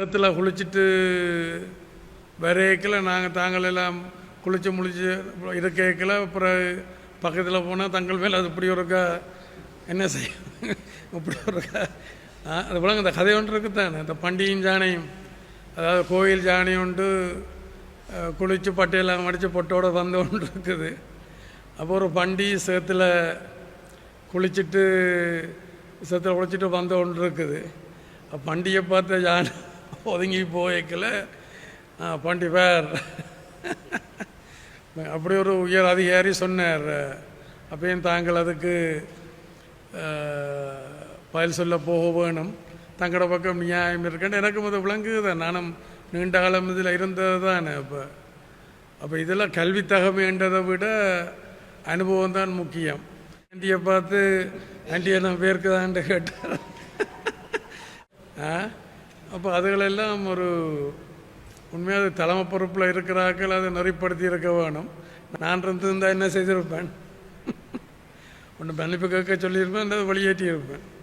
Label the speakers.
Speaker 1: இடத்துல குளிச்சுட்டு வரையக்கில் நாங்கள் தாங்கள் எல்லாம் குளிச்சு முழிச்சு இருக்கைக்கில் அப்புறம் பக்கத்தில் போனால் தங்கள் மேலே அது இப்படி ஒருக்கா என்ன செய்ய இப்படி ஒருக்கா அது போல இந்த கதை ஒன்று இருக்குதானே இந்த பண்டிகையும் ஜானையும் அதாவது கோயில் ஜானையும் உண்டு குளித்து பட்டையெல்லாம் மடித்து பொட்டோடு வந்த ஒன்று இருக்குது. அப்போ ஒரு பண்டி சேத்துல குளிச்சுட்டு சேத்துல குளிச்சுட்டு வந்த ஒன்று இருக்குது. பண்டிகை பார்த்த யானை ஒதுங்கி போய்க்கல. பண்டி பேர் அப்படி ஒரு உயர் அதிகாரி சொன்னார். அப்பயும் தாங்கள் அதுக்கு பயில் பதில் சொல்ல போக வேணும். தங்களோட பக்கம் நியாயம் இருக்கேன் எனக்கும் அது விளங்குது. நானும் நீண்ட காலம் இதில் இருந்தது தானே அப்போ. அப்போ இதெல்லாம் கல்வி தகமைன்றதை விட அனுபவம் தான் முக்கியம். ஆண்டியை பார்த்து ஆண்டி நான் பேருக்குதான்ட்டு கேட்டார். ஆ? அப்போ அதுகளெல்லாம் ஒரு உண்மையாக தலைமை பொறுப்பில் இருக்கிறாக்கள் அதை நெறிப்படுத்தி இருக்க வேணும். நான் இருந்திருந்தால் என்ன செய்திருப்பேன்? ஒன்று மன்னிப்பு கேட்க சொல்லியிருப்பேன் அல்லது வெளியேற்றி இருப்பேன்.